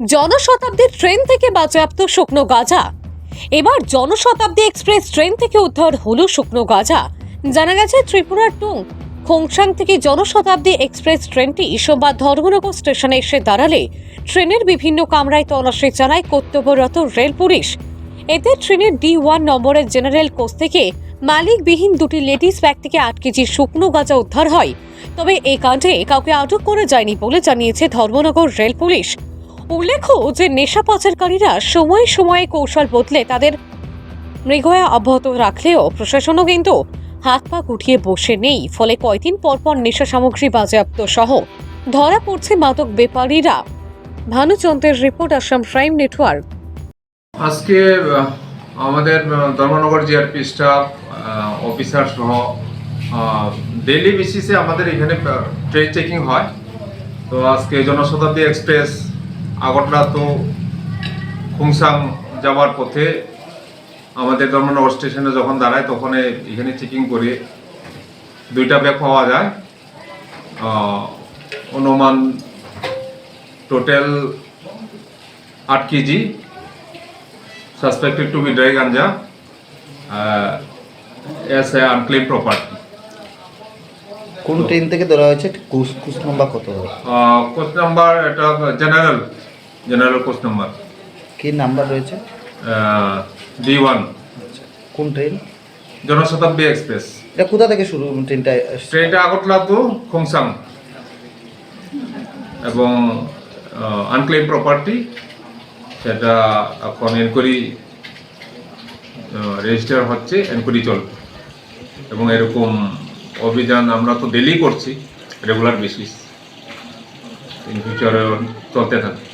জনশতাব্দীর train থেকে বাজেয়াপ্ত শুকনো গাঁজা। এবার জনশতাব্দী এক্সপ্রেস ট্রেন থেকে উদ্ধার হলো শুকনো গাঁজা। জানা গেছে ত্রিপুরার টুং খোংসাং থেকে জনশতাব্দী এক্সপ্রেস ট্রেনটি সোমবার ধর্মনগর স্টেশনে এসে দাঁড়ালে ট্রেনের বিভিন্ন কামরায় তল্লাশি চালায় কর্তব্যরত রেল পুলিশ। এতে ট্রেনের ডি ওয়ান নম্বরের জেনারেল কোচ থেকে মালিকবিহীন দুটি লেডিস ব্যাগ থেকে আট কেজি শুকনো গাঁজা উদ্ধার হয়। তবে এই কাণ্ডে কাউকে আটক করা যায়নি বলে জানিয়েছে ধর্মনগর রেল পুলিশ। উল্লেখ্য যে নেশা পাচারকারীরা সময়ে সময়ে কৌশল বদলে তাদের মৃগয়া অব্যাহত রাখলেও প্রশাসনও কিন্তু হাত পা গুটিয়ে বসে নেই। ফলে কয়দিন পর পর নেশা সামগ্রী বাজেয়াপ্ত সহ ধরা পড়ছে মাদক বেপারীরা। ভানুচন্দ্রের রিপোর্ট, আসাম প্রাইম নেটওয়ার্ক। আজকে আমাদের ধর্মনগর জিআরপি স্টাফ অফিসার সহ ডেইলি বেসিসে আমাদের এখানে ট্রেন চেকিং হয়। তো আজকে জনশতাব্দী এক্সপ্রেস আগরতলা তো খুংসাং যাওয়ার পথে আমাদের ধর্মনগর স্টেশনে যখন দাঁড়ায় তখন এখানে চেকিং করে দুইটা ব্যাগ পাওয়া যায়। অনুমান টোটাল আট KG suspected to dry ganja uh, as a unclaimed property. কোন ট্রেন থেকে ধরা হয়েছে? কুস কুস নাম্বার কত? Uh, নাম্বার এটা general general coast নাম্বার। কি নাম্বার রয়েছে? uh, D1 কোন ট্রেন? জনশতাব্দী এক্সপ্রেস। এটা কোথা থেকে শুরু ট্রেনটা ট্রেনটা আগরতলা টু খোংসাং। এবং আনক্লেম প্রপার্টি সেটা এখন এনকোয়ারি রেজিস্টার হচ্ছে এনকোয়ারি চলবে। এবং এরকম অভিযান আমরা তো ডেলি করছি রেগুলার বেসিস ইন ফিউচারে চলতে থাকবে।